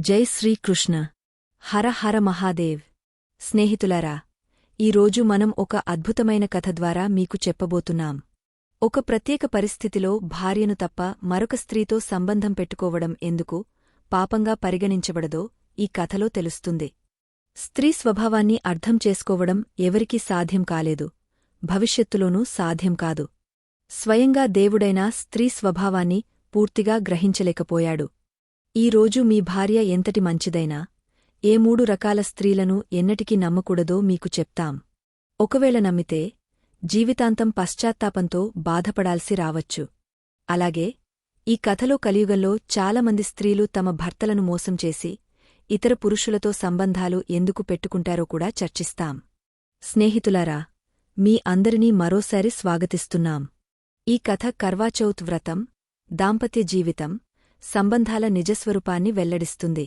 జై శ్రీకృష్ణ. హర హర మహాదేవ్. స్నేహితులారా ఈరోజు మనం ఒక అద్భుతమైన కథ ద్వారా మీకు చెప్పబోతున్నాం. ఒక ప్రత్యేక పరిస్థితిలో భార్యను తప్ప మరొక స్త్రీతో సంబంధం పెట్టుకోవడం ఎందుకు పాపంగా పరిగణించబడదో ఈ కథలో తెలుస్తుంది. స్త్రీ స్వభావాన్ని అర్థం చేసుకోవడం ఎవరికీ సాధ్యం కాలేదు భవిష్యత్తులోనూ సాధ్యం కాదు. స్వయంగా దేవుడైనా స్త్రీ స్వభావాన్ని పూర్తిగా గ్రహించలేకపోయాడు. ఈరోజు మీ భార్య ఎంతటి మంచిదైనా ఏ మూడు రకాల స్త్రీలను ఎన్నటికీ నమ్మకూడదో మీకు చెప్తాం. ఒకవేళ నమ్మితే జీవితాంతం పశ్చాత్తాపంతో బాధపడాల్సి రావచ్చు. అలాగే ఈ కథలో కలియుగంలో చాలామంది స్త్రీలు తమ భర్తలను మోసం చేసి ఇతర పురుషులతో సంబంధాలు ఎందుకు పెట్టుకుంటారో కూడా చర్చిస్తాం. స్నేహితులారా మీ అందరినీ మరోసారి స్వాగతిస్తున్నాం. ఈ కథ కర్వాచౌత్ వ్రతం దాంపత్య జీవితం సంబంధాల నిజస్వరూపాన్ని వెల్లడిస్తుంది.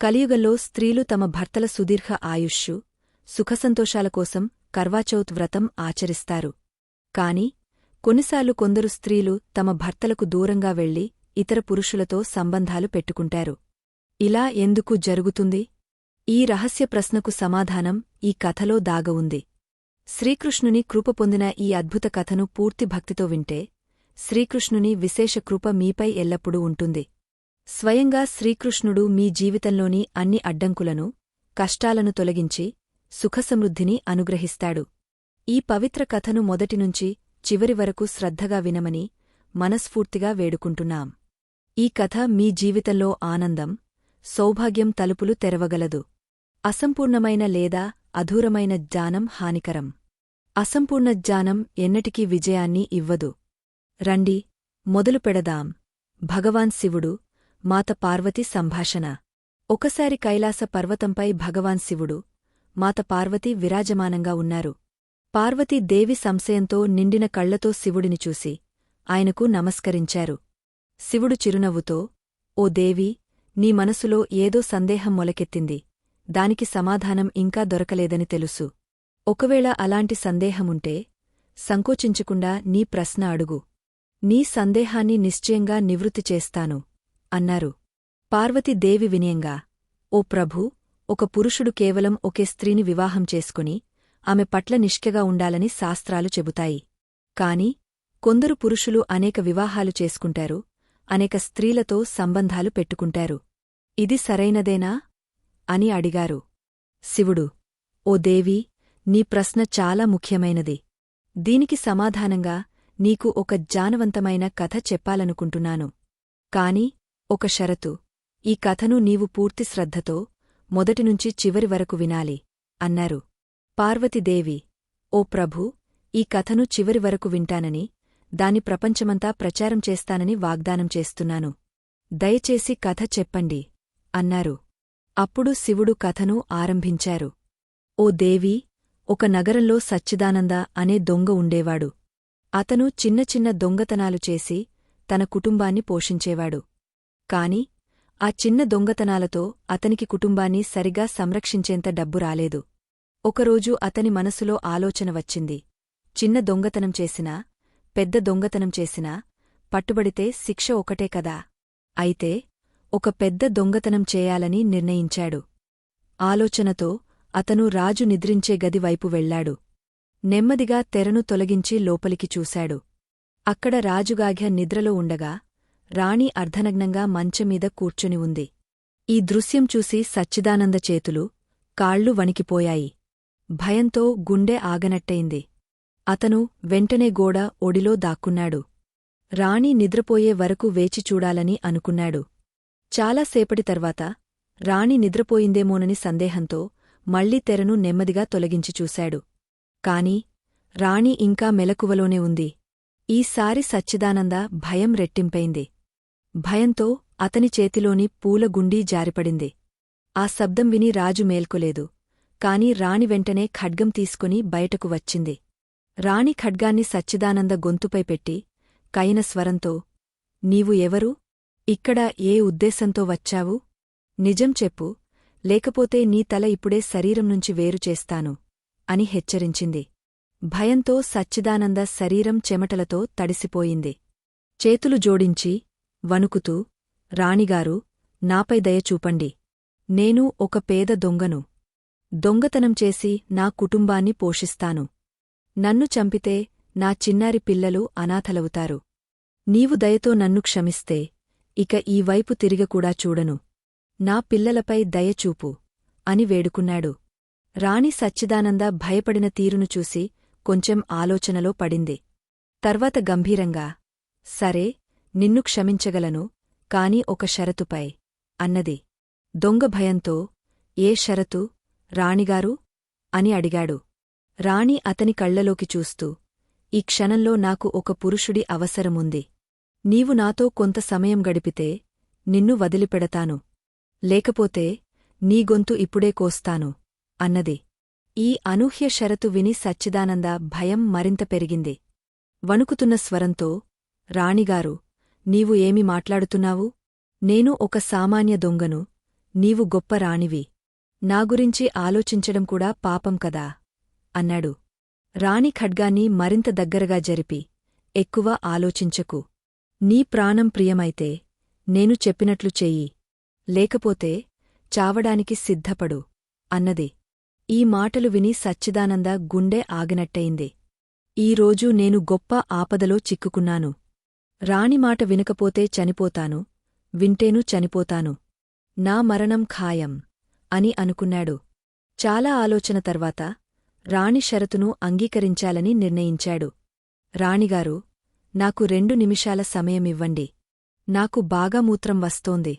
కలియుగంలో స్త్రీలు తమ భర్తల సుదీర్ఘ ఆయుష్షు సుఖసంతోషాల కోసం కర్వాచౌత్ వ్రతం ఆచరిస్తారు. కాని కొన్నిసార్లు కొందరు స్త్రీలు తమ భర్తలకు దూరంగా వెళ్ళి ఇతర పురుషులతో సంబంధాలు పెట్టుకుంటారు. ఇలా ఎందుకు జరుగుతుంది? ఈ రహస్య ప్రశ్నకు సమాధానం ఈ కథలో దాగ ఉంది శ్రీకృష్ణుని కృప పొందిన ఈ అద్భుత కథను పూర్తి భక్తితో వింటే శ్రీకృష్ణుని విశేష కృప మీపై ఎల్లప్పుడూ ఉంటుంది. స్వయంగా శ్రీకృష్ణుడు మీ జీవితంలోని అన్ని అడ్డంకులను కష్టాలను తొలగించి సుఖసమృద్ధిని అనుగ్రహిస్తాడు. ఈ పవిత్ర కథను మొదటినుంచి చివరి వరకు శ్రద్ధగా వినమని మనస్ఫూర్తిగా వేడుకుంటున్నాం. ఈ కథ మీ జీవితంలో ఆనందం సౌభాగ్యం తలుపులు తెరవగలదు. అసంపూర్ణమైన లేదా అధూరమైన జ్ఞానం హానికరం. అసంపూర్ణ జ్ఞానం ఎన్నటికీ విజయాన్ని ఇవ్వదు. రండి మొదలు పెడదాం. భగవాన్ శివుడు మాత పార్వతి సంభాషణ. ఒకసారి కైలాస పర్వతంపై భగవాన్ శివుడు మాత పార్వతి విరాజమానంగా ఉన్నారు. పార్వతీ దేవి సంశయంతో నిండిన కళ్ళతో శివుడిని చూసి ఆయనకు నమస్కరించారు. శివుడు చిరునవ్వుతో ఓ దేవి నీ మనసులో ఏదో సందేహం మొలకెత్తింది. దానికి సమాధానం ఇంకా దొరకలేదని తెలుసు. ఒకవేళ అలాంటి సందేహముంటే సంకోచించకుండా నీ ప్రశ్న అడుగు. నీ సందేహాన్ని నిశ్చయంగా నివృత్తి చేస్తాను అన్నారు. పార్వతీదేవి వినయంగా ఓ ప్రభూ ఒక పురుషుడు కేవలం ఒకే స్త్రీని వివాహం చేసుకుని ఆమె పట్ల నిష్కగా ఉండాలని శాస్త్రాలు చెబుతాయి. కాని కొందరు పురుషులు అనేక వివాహాలు చేసుకుంటారు అనేక స్త్రీలతో సంబంధాలు పెట్టుకుంటారు. ఇది సరైనదేనా? అని అడిగారు. శివుడు ఓ దేవి నీ ప్రశ్న చాలా ముఖ్యమైనది. దీనికి సమాధానంగా నీకు ఒక జానవంతమైన కథ చెప్పాలనుకుంటున్నాను. కాని ఒక షరతు. ఈ కథను నీవు పూర్తి శ్రద్ధతో మొదటినుంచి చివరి వరకు వినాలి అన్నారు. పార్వతీదేవి ఓ ప్రభూ ఈ కథను చివరి వరకు వింటానని దాని ప్రపంచమంతా ప్రచారం చేస్తానని వాగ్దానం చేస్తున్నాను. దయచేసి కథ చెప్పండి అన్నారు. అప్పుడు శివుడు కథను ఆరంభించారు. ఓ దేవీ ఒక నగరంలో సచ్చిదానంద అనే దొంగ ఉండేవాడు. అతను చిన్న చిన్న దొంగతనాలు చేసి తన కుటుంబాన్ని పోషించేవాడు. కాని ఆ చిన్న దొంగతనాలతో అతనికి కుటుంబాన్ని సరిగా సంరక్షించేంత డబ్బు రాలేదు. ఒకరోజు అతని మనసులో ఆలోచన వచ్చింది. చిన్న దొంగతనం చేసినా పెద్ద దొంగతనం చేసినా పట్టుబడితే శిక్ష ఒకటే కదా. అయితే ఒక పెద్ద దొంగతనం చేయాలని నిర్ణయించాడు. ఆలోచనతో అతను రాజు నిద్రించే గది వైపు వెళ్ళాడు నెమ్మదిగా తెరను తొలగించి లోపలికి చూశాడు. అక్కడ రాజుగాఘ్య నిద్రలో ఉండగా రాణి అర్ధనగ్నంగా మంచమీద కూర్చుని ఉంది. ఈ దృశ్యం చూసి సచ్చిదానంద చేతులు కాళ్ళు వణికిపోయాయి. భయంతో గుండె ఆగనట్టయింది. అతను వెంటనే గోడ ఒడిలో దాక్కున్నాడు. రాణి నిద్రపోయే వరకు వేచి చూడాలని అనుకున్నాడు. చాలాసేపటి తర్వాత రాణి నిద్రపోయిందేమోనని సందేహంతో మళ్ళీ తెరను నెమ్మదిగా తొలగించి చూశాడు. కాని రాణి ఇంకా మెలకువలోనే ఉంది. ఈసారి సచ్చిదానంద భయం రెట్టింపైంది. భయంతో అతని చేతిలోని పూలగుండీ జారిపడింది. ఆ శబ్దం విని రాజు మేల్కొలేదు. కాని రాణి వెంటనే ఖడ్గం తీసుకుని బయటకు వచ్చింది. రాణి ఖడ్గాన్ని సచ్చిదానంద గొంతుపై పెట్టి కైన స్వరంతో నీవు ఎవరు? ఇక్కడ ఏ ఉద్దేశంతో వచ్చావు? నిజం చెప్పు. లేకపోతే నీ తల ఇప్పుడే శరీరం నుంచి వేరు చేస్తాను. అని హెచ్చరించింది. భయంతో సచ్చిదానంద శరీరం చెమటలతో తడిసిపోయింది. చేతులు జోడించి వణుకుతూ రాణిగారు నాపై దయ చూపండి. నేను ఒక పేద దొంగను. దొంగతనం చేసి నా కుటుంబాన్ని పోషిస్తాను. నన్ను చంపితే నా చిన్నారి పిల్లలు అనాథలవుతారు. నీవు దయతో నన్ను క్షమిస్తే ఇక ఈ వైపు తిరిగకూడా చూడను. నా పిల్లలపై దయచూపు అని వేడుకున్నాడు. రాణి సచ్చిదానంద భయపడిన తీరును చూసి కొంచెం ఆలోచనలో పడింది. తర్వాత గంభీరంగా సరే నిన్ను క్షమించగలను కాని ఒక షరతుపై అన్నది. దొంగ భయంతో ఏ షరతు రాణిగారు? అని అడిగాడు. రాణి అతని కళ్ళలోకి చూస్తూ ఈ క్షణంలో నాకు ఒక పురుషుడి అవసరముంది. నీవు నాతో కొంత సమయం గడిపితే నిన్ను వదిలిపెడతాను. లేకపోతే నీ గొంతు ఇప్పుడే కోస్తాను. అన్నది. ఈ అనూహ్య షరతు విని సచ్చిదానంద భయం మరింత పెరిగింది. వణుకుతున్న స్వరంతో రాణిగారు నీవు ఏమి మాట్లాడుతున్నావు? నేను ఒక సామాన్య దొంగను నీవు గొప్ప రాణివి. నా గురించి ఆలోచించడం కూడా పాపం కదా? అన్నాడు. రాణి ఖడ్గాన్ని మరింత దగ్గరగా జరిపి ఎక్కువ ఆలోచించకు. నీ ప్రాణం ప్రియమైతే నేను చెప్పినట్లు చెయ్యి. లేకపోతే చావడానికి సిద్ధపడు అన్నది. ఈ మాటలు విని సచ్చిదానంద గుండె ఆగినట్టయింది. ఈరోజు నేను గొప్ప ఆపదలో చిక్కుకున్నాను. రాణి మాట వినకపోతే చనిపోతాను వింటేను చనిపోతాను. నా మరణం ఖాయం అని అనుకున్నాడు. చాలా ఆలోచన తర్వాత రాణి షరతును అంగీకరించాలని నిర్ణయించాడు. రాణిగారు నాకు రెండు నిమిషాల సమయమివ్వండి. నాకు బాగా మూత్రం వస్తోంది.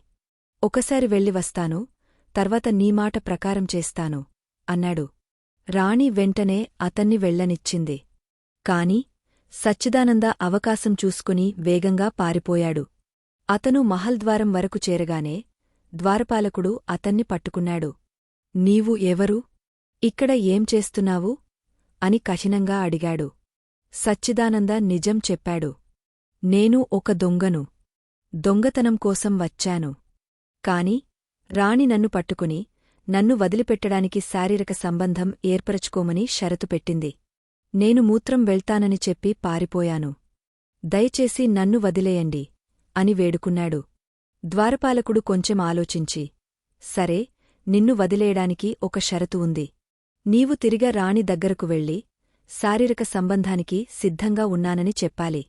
ఒకసారి వెళ్ళి వస్తాను తర్వాత నీ మాట ప్రకారం చేస్తాను. అన్నాడు. రాణి వెంటనే అతన్ని వెళ్ళనిచ్చింది. కాని సచ్చిదానంద అవకాశం చూసుకుని వేగంగా పారిపోయాడు. అతను మహల్ద్వారం వరకు చేరగానే ద్వారపాలకుడు అతన్ని పట్టుకున్నాడు. నీవు ఎవరు? ఇక్కడ ఏం చేస్తున్నావు అని కఠినంగా అడిగాడు. సచ్చిదానంద నిజం చెప్పాడు. నేను ఒక దొంగను. దొంగతనం కోసం వచ్చాను. కాని రాణి నన్ను పట్టుకుని నన్ను వదిలిపెట్టడానికి శారీరక సంబంధం ఏర్పరచుకోమని షరతు పెట్టింది. నేను మూత్రం వెళ్తానని చెప్పి పారిపోయాను. దయచేసి నన్ను వదిలేయండి అని వేడుకున్నాడు. ద్వారపాలకుడు కొంచెం ఆలోచించి సరే నిన్ను వదిలేయడానికి ఒక షరతు ఉంది. నీవు తిరిగా రాణి దగ్గరకు వెళ్ళి శారీరక సంబంధానికి సిద్ధంగా ఉన్నానని చెప్పాలి.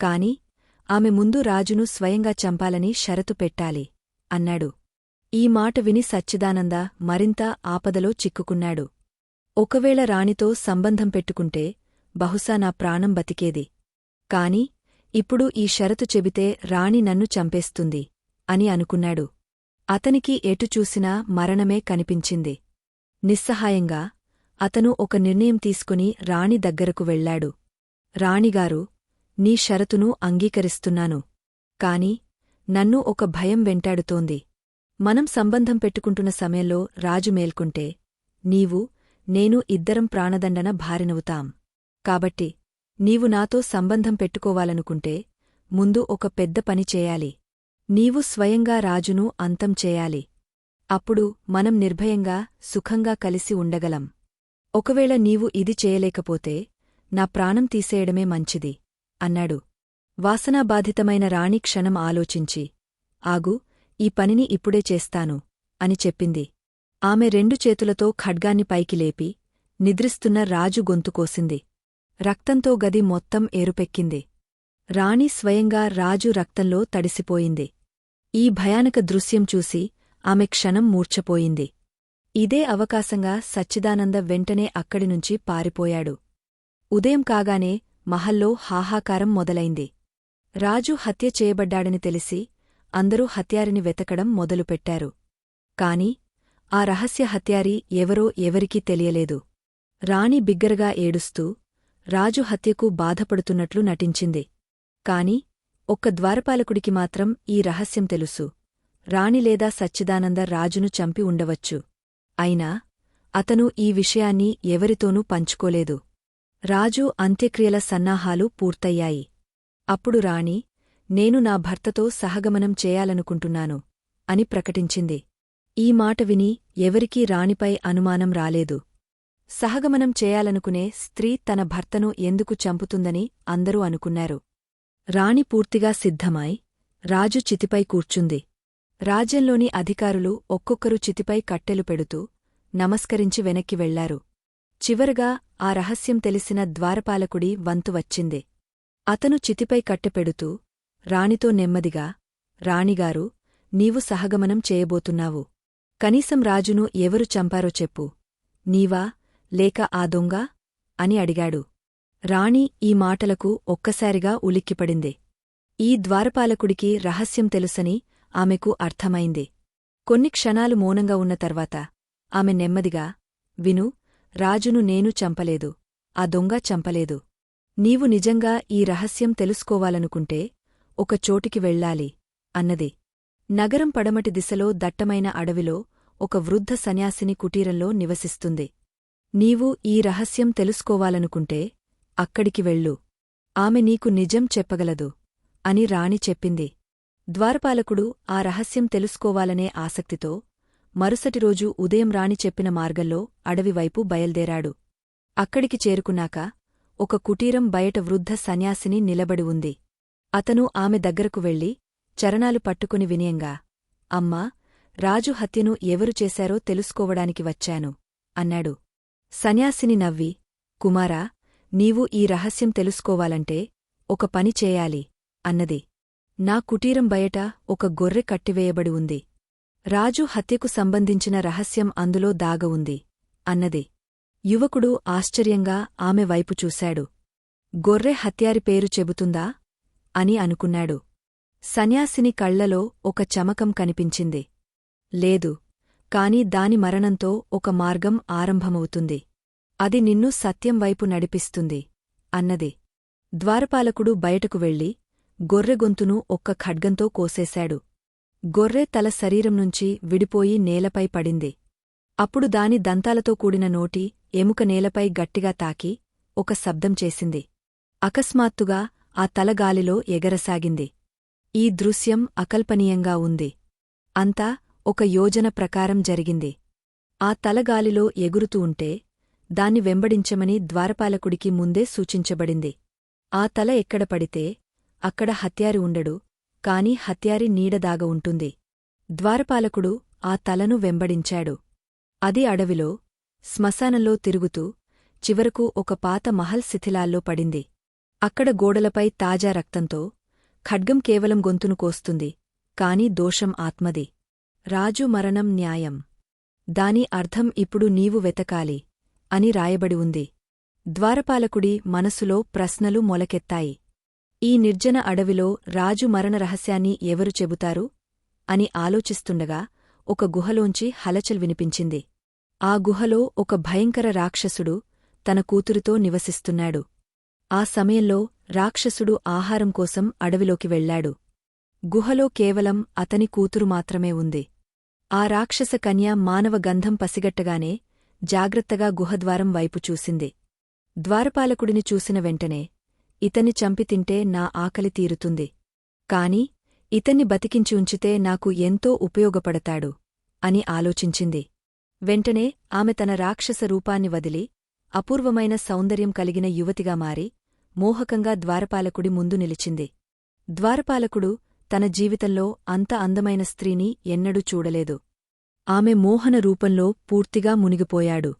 కాని ఆమె ముందు రాజును స్వయంగా చంపాలని షరతు పెట్టాలి అన్నాడు. ఈ మాట విని సచ్చిదానంద మరింత ఆపదలో చిక్కుకున్నాడు. ఒకవేళ రాణితో సంబంధం పెట్టుకుంటే బహుశా నా ప్రాణం బతికేది. కాని ఇప్పుడు ఈ షరతు చెబితే రాణి నన్ను చంపేస్తుంది అని అనుకున్నాడు. అతనికి ఎటు చూసినా మరణమే కనిపించింది. నిస్సహాయంగా అతను ఒక నిర్ణయం తీసుకుని రాణి దగ్గరకు వెళ్ళాడు రాణిగారు నీ షరతును అంగీకరిస్తున్నాను. కాని నన్ను ఒక భయం వెంటాడుతోంది. మనం సంబంధం పెట్టుకుంటున్న సమయంలో రాజు మేల్కుంటే నీవు నేను ఇద్దరం ప్రాణదండన భారినవుతాం కాబట్టి నీవు నాతో సంబంధం పెట్టుకోవాలనుకుంటే ముందు ఒక పెద్ద పని చేయాలి. నీవు స్వయంగా రాజును అంతం చేయాలి. అప్పుడు మనం నిర్భయంగా సుఖంగా కలిసి ఉండగలం. ఒకవేళ నీవు ఇది చేయలేకపోతే నా ప్రాణం తీసేయడమే మంచిది అన్నాడు. వాసనాబాధితమైన రాణి క్షణం ఆలోచించి ఆగు ఈ పనిని ఇప్పుడే చేస్తాను అని చెప్పింది. ఆమె రెండు చేతులతో ఖడ్గాన్ని పైకి లేపి నిద్రిస్తున్న రాజు గొంతుకోసింది రక్తంతో గది మొత్తం ఏరుపెక్కింది. రాణి స్వయంగా రాజు రక్తంలో తడిసిపోయింది. ఈ భయానక దృశ్యం చూసి ఆమె క్షణం మూర్ఛపోయింది. ఇదే అవకాశంగా సచ్చిదానంద వెంటనే అక్కడినుంచి పారిపోయాడు. ఉదయం కాగానే మహల్లో హాహాకారం మొదలైంది. రాజు హత్య చేయబడ్డాడని తెలిసి అందరూ హత్యారిని వెతకడం మొదలుపెట్టారు. కాని ఆ రహస్య హత్యారి ఎవరో ఎవరికీ తెలియలేదు. రాణి బిగ్గరగా ఏడుస్తూ రాజు హత్యకు బాధపడుతున్నట్లు నటించింది. కాని ఒక్క ద్వారపాలకుడికి మాత్రం ఈ రహస్యం తెలుసు. రాణి లేదా సచ్చిదానంద రాజును చంపి ఉండవచ్చు. అయినా అతను ఈ విషయాన్ని ఎవరితోనూ పంచుకోలేదు. రాజు అంత్యక్రియల సన్నాహాలు పూర్తయ్యాయి. అప్పుడు రాణి నేను నా భర్తతో సహగమనం చేయాలనుకుంటున్నాను అని ప్రకటించింది. ఈ మాట విని ఎవరికీ రాణిపై అనుమానం రాలేదు. సహగమనం చేయాలనుకునే స్త్రీ తన భర్తను ఎందుకు చంపుతుందని అందరూ అనుకున్నారు. రాణి పూర్తిగా సిద్ధమై రాజు చితిపై కూర్చుంది. రాజ్యంలోని అధికారులు ఒక్కొక్కరు చితిపై కట్టెలు పెడుతూ నమస్కరించి వెనక్కి వెళ్ళారు. చివరగా ఆ రహస్యం తెలిసిన ద్వారపాలకుడి వంతు వచ్చింది. అతను చితిపై కట్టెపెడుతూ రాణితో నెమ్మదిగా రాణిగారు నీవు సహగమనం చేయబోతున్నావు. కనీసం రాజును ఎవరు చంపారో చెప్పు. నీవా లేక ఆ దొంగ? అని అడిగాడు. రాణి ఈ మాటలకు ఒక్కసారిగా ఉలిక్కిపడింది. ఈ ద్వారపాలకుడికి రహస్యం తెలుసని ఆమెకు అర్థమైంది. కొన్ని క్షణాలు మౌనంగా ఉన్న తర్వాత ఆమె నెమ్మదిగా విను రాజును నేను చంపలేదు. ఆ దొంగ చంపలేదు. నీవు నిజంగా ఈ రహస్యం తెలుసుకోవాలనుకుంటే ఒక చోటికి వెళ్ళాలి అన్నది. నగరం పడమటి దిశలో దట్టమైన అడవిలో ఒక వృద్ధ సన్యాసిని కుటీరంలో నివసిస్తుంది. నీవు ఈ రహస్యం తెలుసుకోవాలనుకుంటే అక్కడికి వెళ్ళు. ఆమె నీకు నిజం చెప్పగలదు అని రాణి చెప్పింది. ద్వారపాలకుడు ఆ రహస్యం తెలుసుకోవాలనే ఆసక్తితో మరుసటి రోజు ఉదయం రాణి చెప్పిన మార్గంలో అడవివైపు బయల్దేరాడు. అక్కడికి చేరుకున్నాక ఒక కుటీరం బయట వృద్ధ సన్యాసిని నిలబడి ఉంది. అతను ఆమె దగ్గరకు వెళ్ళి చరణాలు పట్టుకుని వినయంగా అమ్మా రాజు హత్యను ఎవరు చేశారో తెలుసుకోవడానికి వచ్చాను అన్నాడు. సన్యాసిని నవ్వి కుమారా నీవు ఈ రహస్యం తెలుసుకోవాలంటే ఒక పని చేయాలి అన్నది. నా కుటీరం బయట ఒక గొర్రె కట్టివేయబడి ఉంది. రాజు హత్యకు సంబంధించిన రహస్యం అందులో దాగ ఉంది అన్నది. యువకుడు ఆశ్చర్యంగా ఆమె వైపు చూశాడు. గొర్రె హత్యారి పేరు చెబుతుందా? అని అనుకున్నాడు. సన్యాసిని కళ్ళలో ఒక చమకం కనిపించింది. లేదు కాని దాని మరణంతో ఒక మార్గం ఆరంభమవుతుంది. అది నిన్ను సత్యం వైపు నడిపిస్తుంది అన్నది. ద్వారపాలకుడు బయటకు వెళ్ళి గొర్రెగొంతును ఒక్క ఖడ్గంతో కోసేశాడు. గొర్రె తల శరీరం నుంచి విడిపోయి నేలపై పడింది. అప్పుడు దాని దంతాలతో కూడిన నోటి ఎముక నేలపై గట్టిగా తాకి ఒక శబ్దం చేసింది. అకస్మాత్తుగా ఆ తలగాలిలో ఎగరసాగింది. ఈ దృశ్యం అకల్పనీయంగా ఉంది. అంతా ఒక యోజన ప్రకారం జరిగింది. ఆ తలగాలిలో ఎగురుతూ ఉంటే దాన్ని వెంబడించమని ద్వారపాలకుడికి ముందే సూచించబడింది. ఆ తల ఎక్కడ పడితే అక్కడ హత్యారి ఉండడు కాని హత్యారి నీడదాగ ఉంటుంది. ద్వారపాలకుడు ఆ తలను వెంబడించాడు. అది అడవిలో శ్మశానంలో తిరుగుతూ చివరకు ఒక పాత మహల్ శిథిలాల్లో పడింది. అక్కడ గోడలపై తాజా రక్తంతో ఖడ్గం కేవలం గొంతును కోస్తుంది కాని దోషం ఆత్మది. రాజు మరణం న్యాయం. దాని అర్థం ఇప్పుడు నీవు వెతకాలి అని రాయబడి ఉంది. ద్వారపాలకుడి మనసులో ప్రశ్నలు మొలకెత్తాయి. ఈ నిర్జన అడవిలో రాజు మరణ రహస్యాన్ని ఎవరు చెబుతారు అని ఆలోచిస్తుండగా ఒక గుహలోంచి హలచల్ వినిపించింది. ఆ గుహలో ఒక భయంకర రాక్షసుడు తన కూతురితో నివసిస్తున్నాడు. ఆ సమయంలో రాక్షసుడు ఆహారం కోసం అడవిలోకి వెళ్ళాడు గుహలో కేవలం అతని కూతురు మాత్రమే ఉంది. ఆ రాక్షస కన్య మానవ గంధం పసిగట్టగానే జాగ్రత్తగా గుహద్వారం వైపు చూసింది. ద్వారపాలకుడిని చూసిన వెంటనే ఇతన్ని చంపి తింటే నా ఆకలి తీరుతుంది. కాని ఇతన్ని బతికించి ఉంచితే నాకు ఎంతో ఉపయోగపడతాడు అని ఆలోచించింది. వెంటనే ఆమె తన రాక్షస రూపాన్ని వదిలి అపూర్వమైన సౌందర్యం కలిగిన యువతిగా మారి మోహకంగా ద్వారపాలకుడి ముందు నిలిచింది. ద్వారపాలకుడు తన జీవితంలో అంత అందమైన స్త్రీని ఎన్నడూ చూడలేదు. ఆమె మోహన రూపంలో పూర్తిగా మునిగిపోయాడు.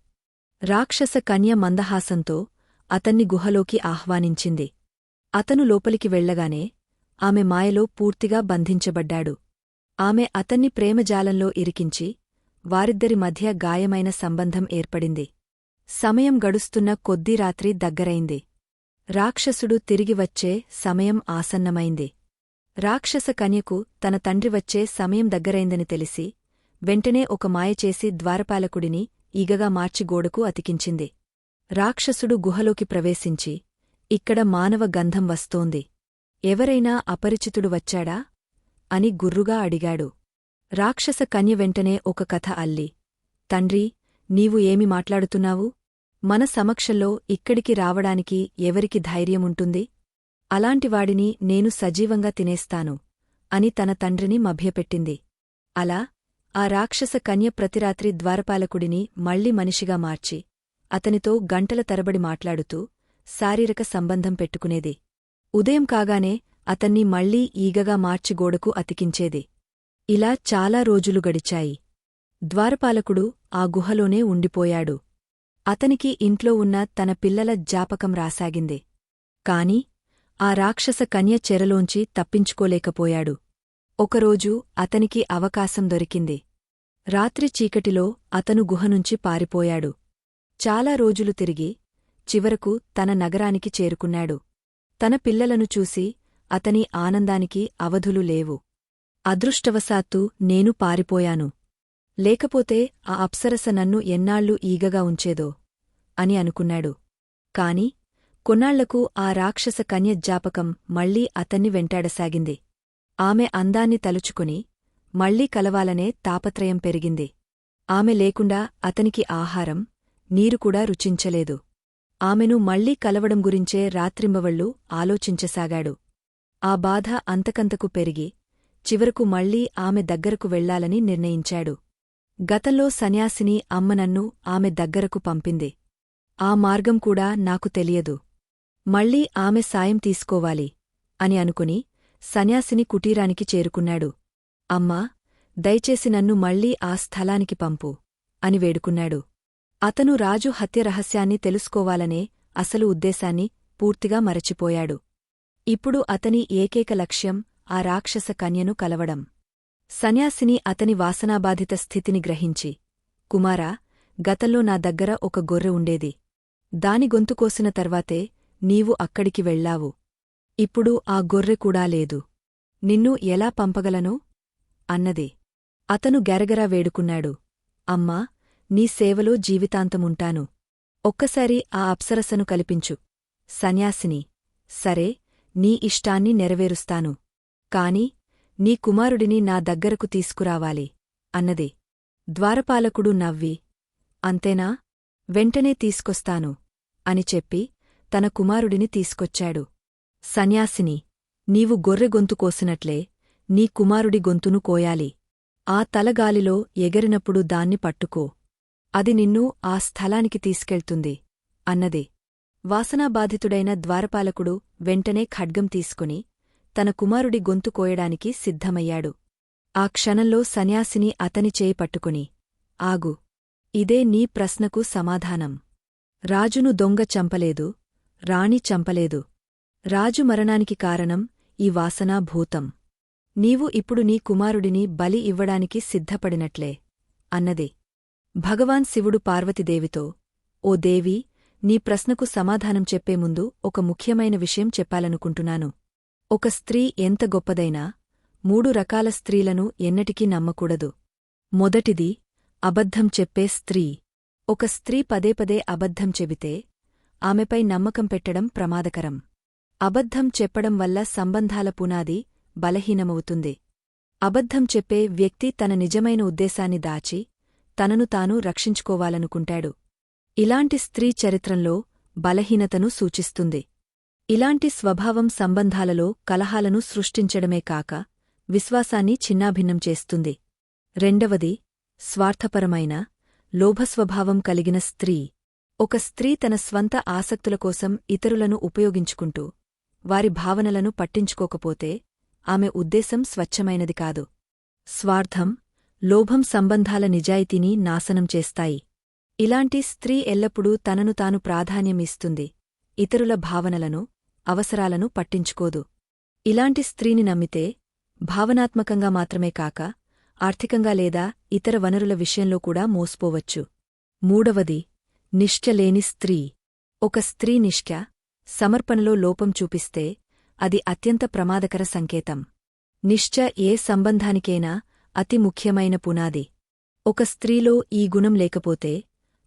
రాక్షస కన్య మందహాసంతో అతన్ని గుహలోకి ఆహ్వానించింది. అతను లోపలికి వెళ్ళగానే ఆమె మాయలో పూర్తిగా బంధించబడ్డాడు. ఆమె అతన్ని ప్రేమజాలంలో ఇరికించి వారిద్దరి మధ్య గాయమైన సంబంధం ఏర్పడింది. సమయం గడుస్తున్న కొద్దీ రాత్రి దగ్గరైంది. రాక్షసుడు తిరిగి వచ్చే సమయం ఆసన్నమైంది. రాక్షస కన్యకు తన తండ్రి వచ్చే సమయం దగ్గరైందని తెలిసి వెంటనే ఒక మాయచేసి ద్వారపాలకుడిని ఈగగా మార్చి గోడకు అతికించింది. రాక్షసుడు గుహలోకి ప్రవేశించి ఇక్కడ మానవ గంధం వస్తోంది. ఎవరైనా అపరిచితుడు వచ్చాడా? అని గుర్రుగా అడిగాడు. రాక్షస కన్య వెంటనే ఒక కథ అల్లి తండ్రి నీవు ఏమి మాట్లాడుతున్నావు? మన సమక్షంలో ఇక్కడికి రావడానికి ఎవరికి ధైర్యముంటుంది? అలాంటివాడిని నేను సజీవంగా తినేస్తాను అని తన తండ్రిని మభ్యపెట్టింది. అలా ఆ రాక్షస కన్య ప్రతిరాత్రి ద్వారపాలకుడిని మళ్ళీ మనిషిగా మార్చి అతనితో గంటల తరబడి మాట్లాడుతూ శారీరక సంబంధం పెట్టుకునేది. ఉదయం కాగానే అతన్ని మళ్ళీ ఈగగా మార్చి గోడకు అతికించేది. ఇలా చాలా రోజులు గడిచాయి. ద్వారపాలకుడు ఆ గుహలోనే ఉండిపోయాడు. అతనికి ఇంట్లో ఉన్న తన పిల్లల జ్ఞాపకం రాసాగింది. కాని ఆ రాక్షస కన్య చెరలోంచి తప్పించుకోలేకపోయాడు. ఒకరోజు అతనికి అవకాశం దొరికింది. రాత్రి చీకటిలో అతను గుహనుంచి పారిపోయాడు. చాలా రోజులు తిరిగి చివరకు తన నగరానికి చేరుకున్నాడు. తన పిల్లలను చూసి అతని ఆనందానికి అవధులు లేవు. అదృష్టవశాత్తు నేను పారిపోయాను. లేకపోతే ఆ అప్సరస నన్ను ఎన్నాళ్ళు ఈగగా ఉంచేదో అని అనుకున్నాడు. కాని కొన్నాళ్ళకు ఆ రాక్షస కన్య జ్ఞాపకం మళ్ళీ అతన్ని వెంటాడసాగింది. ఆమె అందాన్ని తలుచుకుని మళ్ళీ కలవాలనే తాపత్రయం పెరిగింది. ఆమె లేకుండా అతనికి ఆహారం నీరు కూడా రుచించలేదు. ఆమెను మళ్ళీ కలవడం గురించే రాత్రింబవళ్ళు ఆలోచించసాగాడు. ఆ బాధ అంతకంతకు పెరిగి చివరకు మళ్ళీ ఆమె దగ్గరకు వెళ్ళాలని నిర్ణయించాడు. గతంలో సన్యాసిని అమ్మ నన్ను ఆమె దగ్గరకు పంపింది. ఆ మార్గం కూడా నాకు తెలియదు. మళ్ళీ ఆమె సాయం తీసుకోవాలి అని అనుకుని సన్యాసిని కుటీరానికి చేరుకున్నాడు. అమ్మా దయచేసి నన్ను మళ్ళీ ఆ స్థలానికి పంపు అని వేడుకున్నాడు. అతను రాజు హత్య రహస్యాన్ని తెలుసుకోవాలనే అసలు ఉద్దేశాన్ని పూర్తిగా మరచిపోయాడు. ఇప్పుడు అతని ఏకైక లక్ష్యం ఆ రాక్షస కన్యను కలవడం. సన్యాసిని అతని వాసనాబాధిత స్థితిని గ్రహించి కుమారా గతంలో నా దగ్గర ఒక గొర్రె ఉండేది. దాని గొంతు కోసిన తర్వాతే నీవు అక్కడికి వెళ్ళావు ఇప్పుడు ఆ గొర్రె కూడా లేదు. నిన్ను ఎలా పంపగలను అన్నది. అతను గెరగరా వేడుకున్నాడు. అమ్మా నీ సేవలో జీవితాంతముంటాను. ఒక్కసారి ఆ అప్సరసను కల్పించు. సన్యాసిని సరే నీ ఇష్టాన్ని నెరవేరుస్తాను. కాని నీ కుమారుడిని నా దగ్గరకు తీసుకురావాలి. అన్నది. ద్వారపాలకుడు నవ్వి. అంతేనా? వెంటనే తీసుకొస్తాను. అని చెప్పి తన కుమారుడిని తీసుకొచ్చాడు. సన్యాసిని నీవు గొర్రె గొంతు కోసినట్లే నీ కుమారుడి గొంతును కోయాలి. ఆ తలగాలిలో ఎగరినప్పుడు దాన్ని పట్టుకో. అది నిన్ను ఆ స్థలానికి తీసుకెళ్తుంది. అన్నది. వాసనాబాధితుడైన ద్వారపాలకుడు వెంటనే ఖడ్గం తీసుకుని తన కుమారుడి గొంతు కోయడానికి సిద్ధమయ్యాడు. ఆ క్షణంలో సన్యాసిని అతని చేయి పట్టుకుని ఆగు ఇదే నీ ప్రశ్నకు సమాధానం. రాజును దొంగ చంపలేదు రాణి చంపలేదు. రాజు మరణానికి కారణం ఈ వాసనా భూతం నీవు ఇప్పుడు నీ కుమారుడిని బలి ఇవ్వడానికి సిద్ధపడినట్లే అన్నది. భగవాన్ శివుడు పార్వతీదేవితో ఓ దేవి నీ ప్రశ్నకు సమాధానం చెప్పే ముందు ఒక ముఖ్యమైన విషయం చెప్పాలనుకుంటున్నాను. ఒక స్త్రీ ఎంత గొప్పదైనా మూడు రకాల స్త్రీలను ఎన్నటికీ నమ్మకూడదు. మొదటిది అబద్ధం చెప్పే స్త్రీ. ఒక స్త్రీ పదే పదే అబద్ధం చెబితే ఆమెపై నమ్మకం పెట్టడం ప్రమాదకరం. అబద్ధం చెప్పడం వల్ల సంబంధాల పునాది బలహీనమవుతుంది. అబద్ధం చెప్పే వ్యక్తి తన నిజమైన ఉద్దేశాన్ని దాచి తనను తాను రక్షించుకోవాలనుకుంటాడు. ఇలాంటి స్త్రీ చరిత్రంలో బలహీనతను సూచిస్తుంది. ఇలాంటి స్వభావం సంబంధాలలో కలహాలను సృష్టించడమే కాక విశ్వాసాన్ని చిన్నాభిన్నం చేస్తుంది. రెండవది స్వార్థపరమైన లోభస్వభావం కలిగిన స్త్రీ. ఒక స్త్రీ తన స్వంత ఆసక్తుల కోసం ఇతరులను ఉపయోగించుకుంటూ వారి భావనలను పట్టించుకోకపోతే ఆమె ఉద్దేశం స్వచ్ఛమైనది కాదు. స్వార్థం లోభం సంబంధాల నిజాయితీని నాశనం చేస్తాయి. ఇలాంటి స్త్రీ ఎల్లప్పుడూ తనను తాను ప్రాధాన్యమిస్తుంది ఇతరుల భావనలను అవసరాలను పట్టించుకోదు. ఇలాంటి స్త్రీని నమ్మితే భావనాత్మకంగా మాత్రమే కాక ఆర్థికంగా లేదా ఇతర వనరుల విషయంలో కూడా మోసపోవచ్చు. మూడవది నిష్ఠలేని స్త్రీ. ఒక స్త్రీ నిష్ఠ సమర్పణలో లోపం చూపిస్తే అది అత్యంత ప్రమాదకర సంకేతం. నిశ్చ ఏ సంబంధానికైనా అతి ముఖ్యమైన పునాది. ఒక స్త్రీలో ఈ గుణం లేకపోతే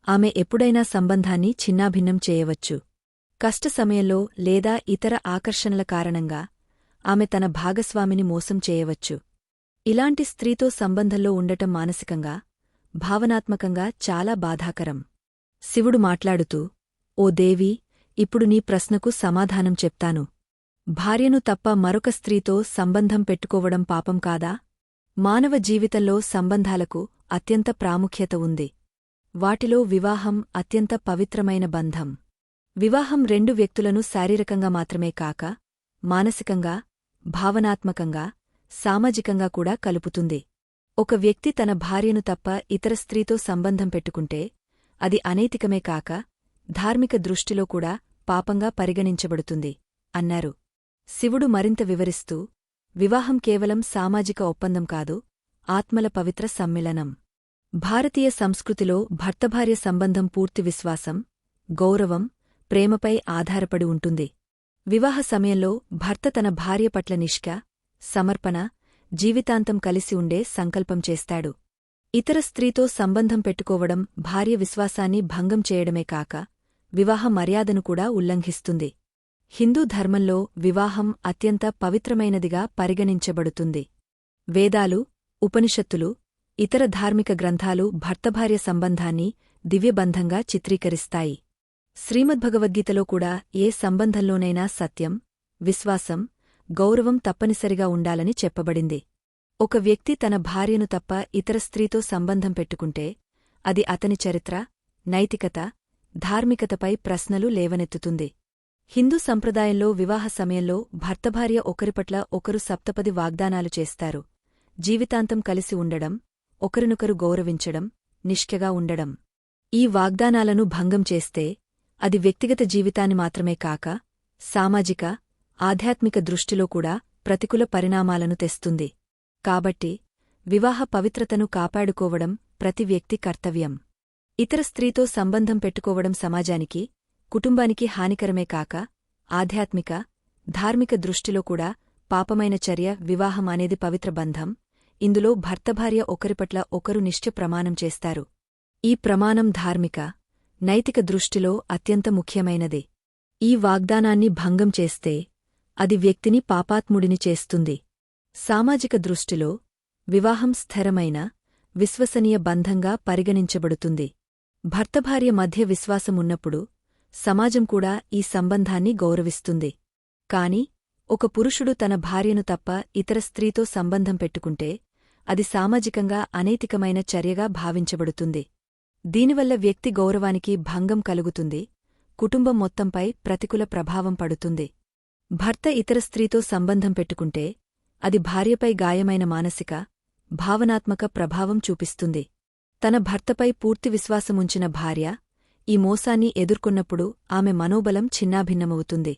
ఆమె ఎప్పుడైనా సంబంధాన్ని చిన్నాభిన్నం చేయవచ్చు. కష్ట సమయంలో లేదా ఇతర ఆకర్షణల కారణంగా ఆమె తన భాగస్వామిని మోసం చేయవచ్చు. ఇలాంటి స్త్రీతో సంబంధంలో ఉండటం మానసికంగా భావనాత్మకంగా చాలా బాధాకరం. శివుడు మాట్లాడుతూ ఓ దేవి ఇప్పుడు నీ ప్రశ్నకు సమాధానం చెప్తాను. భార్యను తప్ప మరొక స్త్రీతో సంబంధం పెట్టుకోవడం పాపం కాదా? మానవ జీవితంలో సంబంధాలకు అత్యంత ప్రాముఖ్యత ఉంది. వాటిలో వివాహం అత్యంత పవిత్రమైన బంధం. వివాహం రెండు వ్యక్తులను శారీరకంగా మాత్రమే కాక మానసికంగా భావనాత్మకంగా సామాజికంగా కూడా కలుపుతుంది. ఒక వ్యక్తి తన భార్యను తప్ప ఇతర స్త్రీతో సంబంధం పెట్టుకుంటే అది అనైతికమే కాక ధార్మిక దృష్టిలో కూడా పాపంగా పరిగణించబడుతుంది అన్నారు. శివుడు మరింత వివరిస్తూ వివాహం కేవలం సామాజిక ఒప్పందం కాదు ఆత్మల పవిత్ర సమ్మిళనం. భారతీయ సంస్కృతిలో భర్తభార్య సంబంధం పూర్తి విశ్వాసం గౌరవం ప్రేమపై ఆధారపడి ఉంటుంది. వివాహ సమయంలో భర్త తన భార్య పట్ల నిష్క సమర్పణ జీవితాంతం కలిసి ఉండే సంకల్పం చేస్తాడు. ఇతర స్త్రీతో సంబంధం పెట్టుకోవడం భార్య విశ్వాసాన్ని భంగం చేయడమే కాక వివాహ మర్యాదను కూడా ఉల్లంఘిస్తుంది. హిందూ ధర్మంలో వివాహం అత్యంత పవిత్రమైనదిగా పరిగణించబడుతుంది. వేదాలు ఉపనిషత్తులు ఇతర ధార్మిక గ్రంథాలు భర్తభార్య సంబంధాన్ని దివ్యబంధంగా చిత్రీకరిస్తాయి. శ్రీమద్భగవద్గీతలో కూడా ఏ సంబంధంలోనైనా సత్యం విశ్వాసం గౌరవం తప్పనిసరిగా ఉండాలని చెప్పబడింది. ఒక వ్యక్తి తన భార్యను తప్ప ఇతర స్త్రీతో సంబంధం పెట్టుకుంటే అది అతని చరిత్ర నైతికత ధార్మికతపై ప్రశ్నలు లేవనెత్తుతుంది. హిందూ సంప్రదాయంలో వివాహ సమయంలో భర్తభార్య ఒకరిపట్ల ఒకరు సప్తపది వాగ్దానాలు చేస్తారు. జీవితాంతం కలిసి ఉండడం ఒకరినొకరు గౌరవించడం నిష్కగా ఉండడం. ఈ వాగ్దానాలను భంగం చేస్తే అది వ్యక్తిగత జీవితాన్ని మాత్రమే కాక సామాజిక ఆధ్యాత్మిక దృష్టిలో కూడా ప్రతికూల పరిణామాలను తెస్తుంది. కాబట్టి వివాహ పవిత్రతను కాపాడుకోవడం ప్రతి వ్యక్తి కర్తవ్యం. ఇతర స్త్రీతో సంబంధం పెట్టుకోవడం సమాజానికి కుటుంబానికి హానికరమే కాక ఆధ్యాత్మిక ధార్మిక దృష్టిలో కూడా పాపమైన చర్య వివాహం అనేది పవిత్ర బంధం. ఇందులో భర్తభార్య ఒకరిపట్ల ఒకరు నిశ్చ ప్రమాణం చేస్తారు. ఈ ప్రమాణం ధార్మిక నైతిక దృష్టిలో అత్యంత ముఖ్యమైనది. ఈ వాగ్దానాన్ని భంగం చేస్తే అది వ్యక్తిని పాపాత్ముడిని చేస్తుంది. సామాజిక దృష్టిలో వివాహం స్థిరమైన విశ్వసనీయ బంధంగా పరిగణించబడుతుంది. భర్తభార్య మధ్య విశ్వాసమున్నప్పుడు సమాజం కూడా ఈ సంబంధాన్ని గౌరవిస్తుంది. కాని ఒక పురుషుడు తన భార్యను తప్ప ఇతర స్త్రీతో సంబంధం పెట్టుకుంటే అది సామాజికంగా అనైతికమైన చర్యగా భావించబడుతుంది. దీనివల్ల వ్యక్తి గౌరవానికి భంగం కలుగుతుంది కుటుంబం మొత్తంపై ప్రతికూల ప్రభావం పడుతుంది. భర్త ఇతర స్త్రీతో సంబంధం పెట్టుకుంటే అది భార్యపై గాయమైన మానసిక భావనాత్మక ప్రభావం చూపిస్తుంది. తన భర్తపై పూర్తి విశ్వాసముంచిన భార్య ఈ మోసాన్ని ఎదుర్కొన్నప్పుడు ఆమె మనోబలం చిన్నాభిన్నమవుతుంది.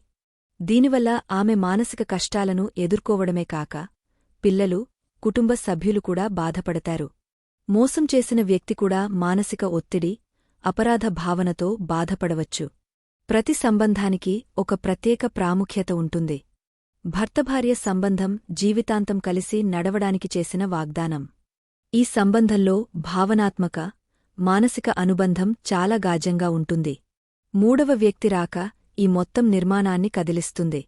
దీనివల్ల ఆమె మానసిక కష్టాలను ఎదుర్కోవడమే కాక పిల్లలు కుటుంబ సభ్యులు కూడా బాధపడతారు. మోసం చేసిన వ్యక్తి కూడా మానసిక ఒత్తిడి అపరాధ భావనతో బాధపడవచ్చు. ప్రతి సంబంధానికి ఒక ప్రత్యేక ప్రాముఖ్యత ఉంటుంది. భర్తభార్య సంబంధం జీవితాంతం కలిసి నడవడానికి చేసిన వాగ్దానం. ఈ సంబంధంలో భావనాత్మక మానసిక అనుబంధం చాలా గాజంగా ఉంటుంది. మూడవ వ్యక్తి రాక ఈ మొత్తం నిర్మాణాన్ని కదిలిస్తుంది.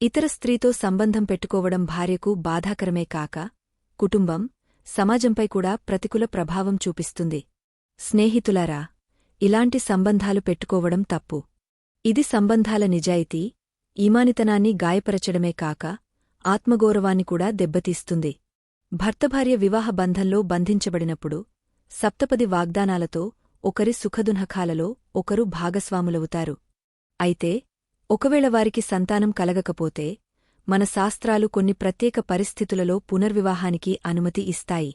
ఇతర స్త్రీతో సంబంధం పెట్టుకోవడం భార్యకు బాధాకరమే కాక కుటుంబం సమాజంపై కూడా ప్రతికూల ప్రభావం చూపిస్తుంది. స్నేహితులారా ఇలాంటి సంబంధాలు పెట్టుకోవడం తప్పు. ఇది సంబంధాల నిజాయితీ ఈమానితనాన్ని గాయపరచడమే కాక ఆత్మగౌరవాన్ని కూడా దెబ్బతీస్తుంది. భర్తభార్య వివాహ బంధంలో బంధించబడినప్పుడు సప్తపది వాగ్దానాలతో ఒకరి సుఖదునఖాలలో ఒకరు భాగస్వాములవుతారు. అయితే ఒకవేళ వారికి సంతానం కలగకపోతే మన శాస్త్రాలు కొన్ని ప్రత్యేక పరిస్థితులలో పునర్వివాహానికి అనుమతి ఇస్తాయి.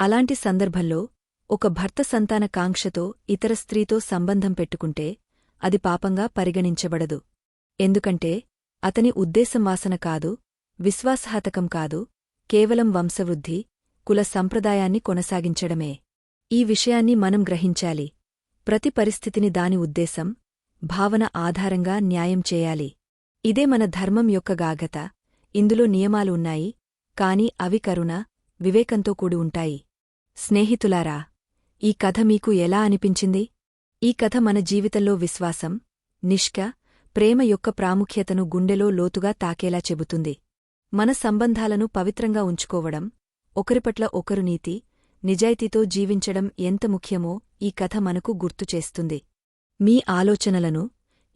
అలాంటి సందర్భంలో ఒక భర్త సంతాన కాంక్షతో ఇతర స్త్రీతో సంబంధం పెట్టుకుంటే అది పాపంగా పరిగణించబడదు. ఎందుకంటే అతని ఉద్దేశం వాసన కాదు విశ్వాసహతకం కాదు కేవలం వంశవృద్ధి కుల సంప్రదాయాన్ని కొనసాగించడమే. ఈ విషయాన్ని మనం గ్రహించాలి. ప్రతి పరిస్థితిని దాని ఉద్దేశం భావన ఆధారంగా న్యాయం చేయాలి. ఇదే మన ధర్మం యొక్క గాఘత. ఇందులో నియమాలు ఉన్నాయి కాని అవి కరుణ వివేకంతో కూడి ఉంటాయి. స్నేహితులారా ఈ కథ మీకు ఎలా అనిపించింది? ఈ కథ మన జీవితంలో విశ్వాసం నిష్క ప్రేమ యొక్క ప్రాముఖ్యతను గుండెలో లోతుగా తాకేలా చెబుతుంది. మన సంబంధాలను పవిత్రంగా ఉంచుకోవడం ఒకరిపట్ల ఒకరు నీతి నిజాయితీతో జీవించడం ఎంత ముఖ్యమో ఈ కథ మనకు గుర్తుచేస్తుంది మీ ఆలోచనలను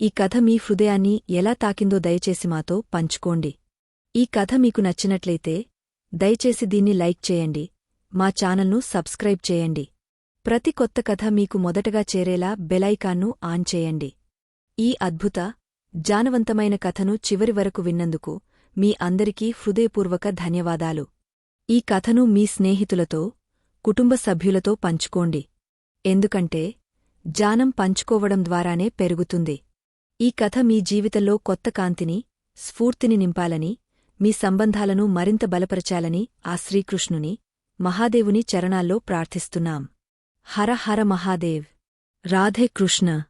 ఈ కథ మీ హృదయాన్ని ఎలా తాకిందో దయచేసి మాతో పంచుకోండి. ఈ కథ మీకు నచ్చినట్లయితే దయచేసి దీన్ని లైక్ చేయండి. మా ఛానల్ను సబ్స్క్రైబ్ చేయండి. ప్రతి కొత్త కథ మీకు మొదటగా చేరేలా బెలైకాన్ను ఆన్ చేయండి. ఈ అద్భుత జానవంతమైన కథను చివరి వరకు విన్నందుకు మీ అందరికీ హృదయపూర్వక ధన్యవాదాలు. ఈ కథను మీ స్నేహితులతో కుటుంబ సభ్యులతో పంచుకోండి. ఎందుకంటే జానం పంచుకోవడం ద్వారానే పెరుగుతుంది. ఈ కథ మీ జీవితంలో కొత్త కాంతిని స్ఫూర్తిని నింపాలని మీ సంబంధాలను మరింత బలపరచాలని ఆ శ్రీకృష్ణుని మహాదేవుని చరణాల్లో ప్రార్థిస్తున్నాం. హర హర మహాదేవ్. రాధే కృష్ణ.